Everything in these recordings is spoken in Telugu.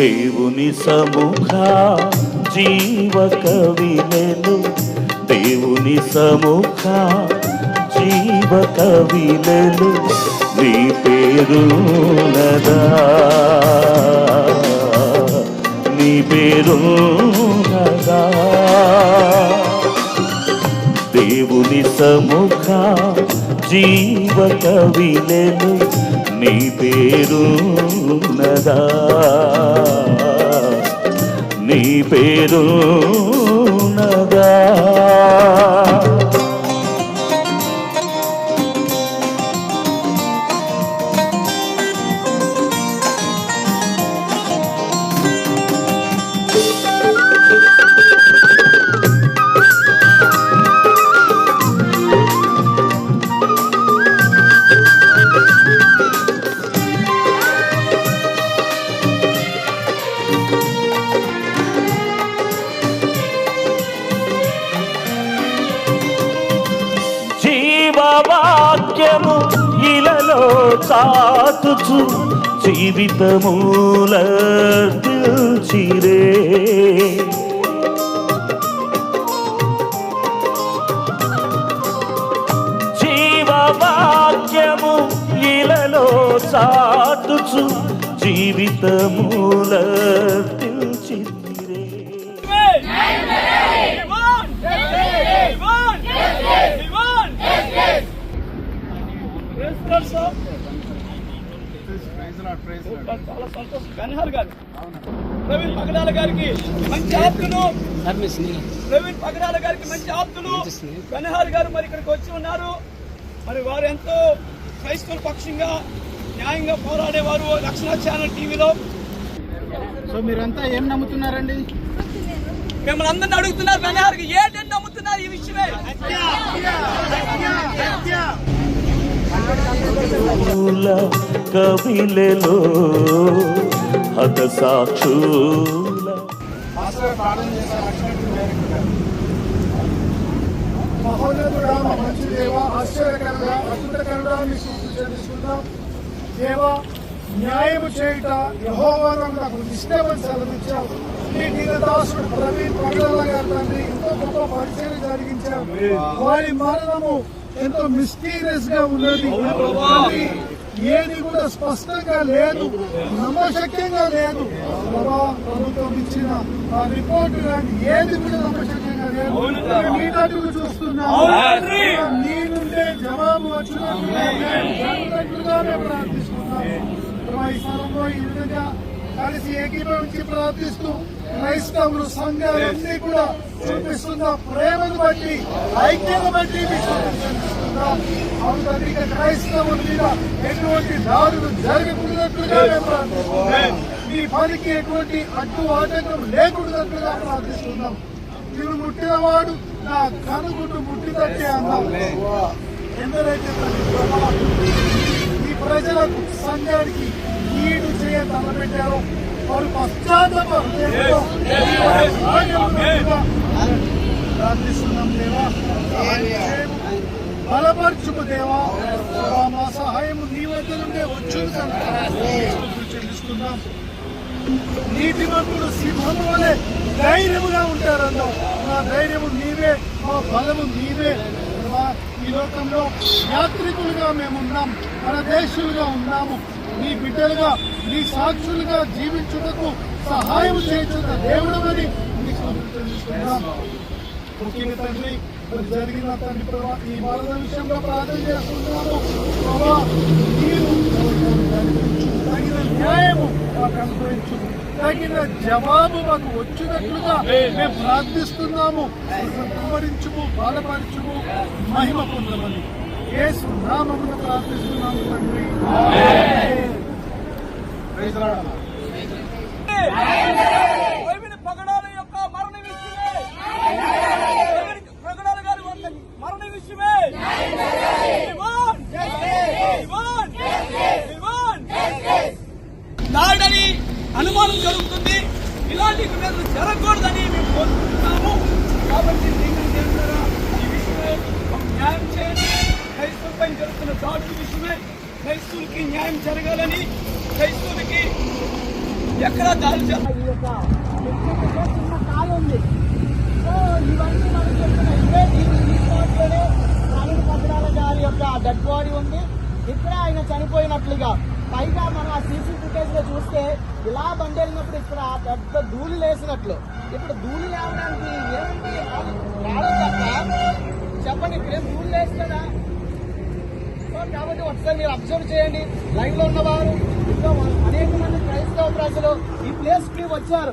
దేవుని సముఖ జీవ కవిలెలు దేవుని సముఖ జీవ కవిలెలు నీ పేరు నదా నీ పేరు నదా దేవుని సముఖ జీవ కవిలెలు నీ పేరు నదా నీ పేరు ఇలలో చాటుచు జీవితమూల చిరే జీవవాక్యము ఇలలో చాటుచు జీవితమూల చిరే చాలా సంతోషం. గన్హర్ గారు. ప్రవీణ్ పగడాల గారికి మంచి ఆప్తులు. ప్రవీణ్ పగడాల గారికి మంచి ఆప్తులు. గన్హర్ గారు మరి ఇక్కడికి వచ్చి ఉన్నారు. మరి వారు ఎంతో క్రైస్తవుల పక్షంగా న్యాయంగా పోరాడేవారు రక్షణ ఛానల్ టీవీలో. సో మీరంతా ఏం నమ్ముతున్నారండి? మిమ్మల్ని అందరిని అడుగుతున్నారు గన్హర్ ఏంటంటే నమ్ముతున్నారు ఈ విషయమే. మూల కవిలేలో హత సాక్షుల మహోన్నతుడా మంచి దేవ ఆశ్చర్యకరంగా అద్భుతకరంగా మీ దేవ న్యాయము చేయుట యహోవారం నాకు ఇష్టమని సెలవిచ్చాం మీ దీనదాసుడు ప్రవీణ్ పగల గారు తండ్రి ఎంతో గొప్ప పరిచయం జరిగించాం వారి మరణము ఎంతో మిస్టీరియస్గా ఉన్నది. ఏది కూడా స్పష్టంగా లేదు నమ్మశక్యంగా లేదు. ప్రభా ప్రభుత్వం ఇచ్చిన రిపోర్ట్ కానీ ఏది కూడా నమ్మశక్యంగా లేదు. తట్టుకు చూస్తున్నాం. నీ నుండే జవాబు వచ్చినట్లుగా మేము జరుగునట్లుగా మేము ప్రార్థిస్తున్నాం. ప్రభా, ఈ స్థలంలో ఈ విధంగా కలిసి ఏకీభవించి ప్రార్థిస్తూ క్రైస్తవులు సంఘాలన్నీ కూడా చూపిస్తున్న ప్రేమను బట్టి ఐక్యను బట్టి మీకు క్రైస్తవుల మీద ఎటువంటి దాడులు జరగకూడదట్లుగా మీ పనికి ఎటువంటి అడ్డు ఆటంకం లేకూడదట్లుగా ప్రార్థిస్తున్నాం. నేను ముట్టినవాడు నా కనుగుడ్డు ముట్టినట్టే అన్నాం. ఎందరైతే ఈ ప్రజలకు సంఘానికి ఈడు చేయ తలపెట్టారో వారు పశ్చాత్తప హృదయంతో ఈ ప్రార్థిస్తున్నాం దేవా సహాయం చేయము. బలపరచుము దేవా మా సహాయము నీ వద్ద నుండే వచ్చును కనుక నీటి చెల్లిస్తున్నాం నీతిమంతుడు సింహము వలె ధైర్యముగా ఉంటారన్నావు మా ధైర్యము నీవే మా బలము నీవే ప్రభా, ఈ లోకంలో యాత్రికులుగా మేమున్నాం మన దేశులుగా ఉన్నాము నీ బిడ్డలుగా నీ సాక్షులుగా జీవించుటకు సహాయం చేయుచున్న దేవుడు అని నీకు తెలుస్తున్నాం ముఖ్యంగా తండ్రి జరిగిన తండ్రి ప్రభా ఈ భారత విషయంలో ప్రార్థన చేస్తున్నాము. ప్రభా మీరు తగిన న్యాయము మాకు అనుగ్రహించు. తగిన జవాబు మాకు వచ్చినట్లుగా మేము ప్రార్థిస్తున్నాము. కుమ్మరించుము బాధపరచుము మహిమ పొందమని. యేసు నామమున ప్రార్థిస్తున్నాము తండ్రి. పగడాల యొక్క మరణ విషయమే పగడాల గారి మరణ విషయమే దాడని అనుమానం జరుగుతుంది. ఇలాంటి ఘటనలు జరగకూడదని మేము కోరుకుంటున్నాము. కాబట్టి ఈ విషయమే న్యాయం చేయండి. క్రైస్తవులపై జరుగుతున్న దాడుల విషయమే క్రైస్తవులకి న్యాయం జరగాలని క్రైస్తవులకి ఎక్కడ దాడి ఈ యొక్క చిన్న ఉంది సో ఇవన్నీ మనం చెప్తున్న ఇదే ఈ స్పాట్లోనే గారి యొక్క డెడ్ బాడీ ఉంది. ఇక్కడ ఆయన చనిపోయినట్లుగా. పైగా మనం ఆ సీసీ ఫుటేజ్లో చూస్తే ఇలా బండి ఇక్కడ పెద్ద ధూళి లేసినట్లు. ఇప్పుడు ధూళి లేవడానికి ఏముంది? రావడం తప్ప చెప్పండి ఇక్కడేం ధూళి లేస్తుందా కాబట్టి ఒకసారి మీరు అబ్జర్వ్ చేయండి. లైవ్లో ఉన్నవారు ఇంకా అనేక మంది క్రైస్తవ ప్రజలు ఈ ప్లేస్కి వచ్చారు.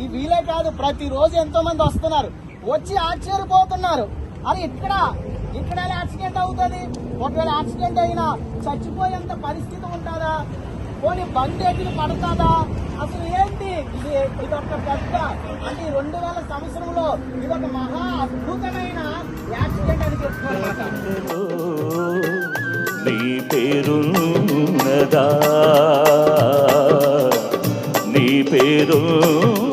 ఈ వీలే కాదు ప్రతిరోజు ఎంతో మంది వస్తున్నారు. వచ్చి ఆశ్చర్యపోతున్నారు. అది ఇక్కడ ఇక్కడ యాక్సిడెంట్ అవుతుంది? ఒకవేళ యాక్సిడెంట్ అయినా చచ్చిపోయేంత పరిస్థితి ఉంటుందా? పోనీ బండి పడుతుందా? అసలు ఏంటి? ఇది ఇదొక పెద్ద అంటే రెండు వేల సంవత్సరంలో ఇదొక మహా అద్భుతమైన యాక్సిడెంట్ అని చెప్తున్నారు నీ పేరున్నదా? నీ పేరున్నదా?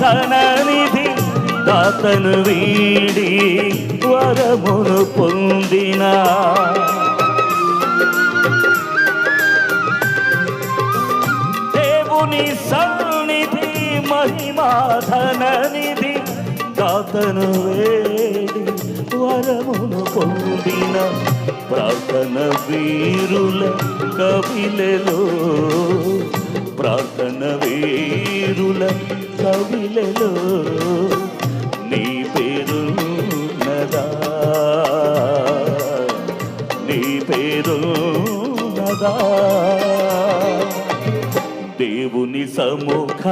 ధననిధి దాతను వీడి వరమును పొందిన. దేవుని సన్నిధి మహిమా ధననిధి దాతను వేడి వరమును పొందిన. ప్రార్థన వీరుల కవిలలో ప్రార్థన వీరుల కవిలలో నీ పేరు నదా నీ పేరు నదా దేవుని సముఖ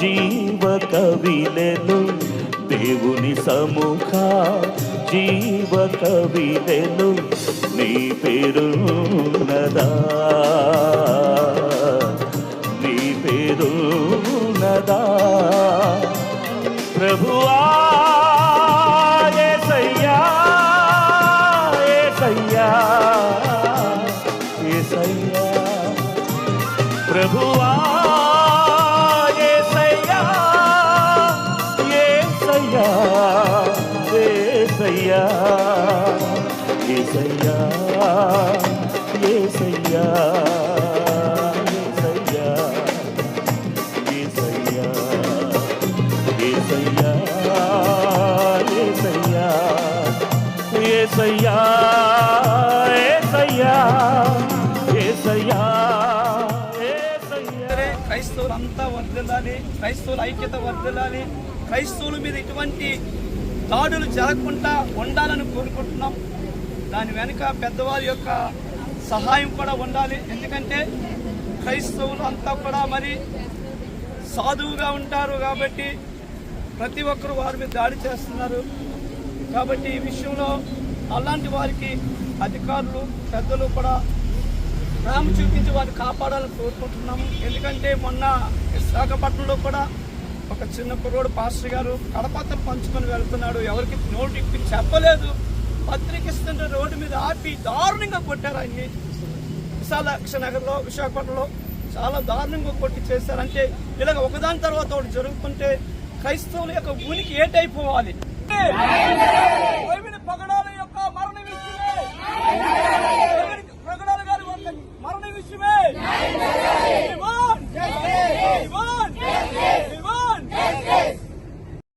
జీవ కవిలెలు దేవుని సముఖ జీవ కవిలెలు నీ పేరు నదా నీ పేరు నదా ఏసయ్యా ఏసయ్యా ఏసయ్యా ఏసయ్యా ఏసయ్యా ఏసయ్యా ఏసయ్యా క్రైస్తవులంతా వర్ధిల్లాలి క్రైస్తవుల ఐక్యత వర్ధిల్లాలి క్రైస్తవుల మీద ఇటువంటి దాడులు జరగకుండా ఉండాలని కోరుకుంటున్నాం. దాని వెనుక పెద్దవారి యొక్క సహాయం కూడా ఉండాలి. ఎందుకంటే క్రైస్తవులు అంతా కూడా మరి సాధువుగా ఉంటారు కాబట్టి ప్రతి ఒక్కరు వారి మీద దాడి చేస్తున్నారు. కాబట్టి ఈ విషయంలో అలాంటి వారికి అధికారులు పెద్దలు కూడా ప్రేమ చూపించి వారిని కాపాడాలని కోరుకుంటున్నాము. ఎందుకంటే మొన్న విశాఖపట్నంలో కూడా ఒక చిన్న కుర్రోడు పాస్టర్ గారు కడపాత్ర పంచుకొని వెళ్తున్నాడు. ఎవరికి నోటి చెప్పలేదు. పత్రికిస్తుంటే రోడ్డు మీద ఆపి దారుణంగా కొట్టారు ఆయన్ని. విశాలాక్ష నగర్లో విశాఖపట్నంలో చాలా దారుణంగా కొట్టి చేశారంటే ఇలాగ ఒకదాని తర్వాత ఒకటి జరుగుతుంటే క్రైస్తవుల యొక్క ఉనికి ఏటైపోవాలి. పగడాల యొక్క మరణ విషయమే. పగడాల మరణ విషయమే.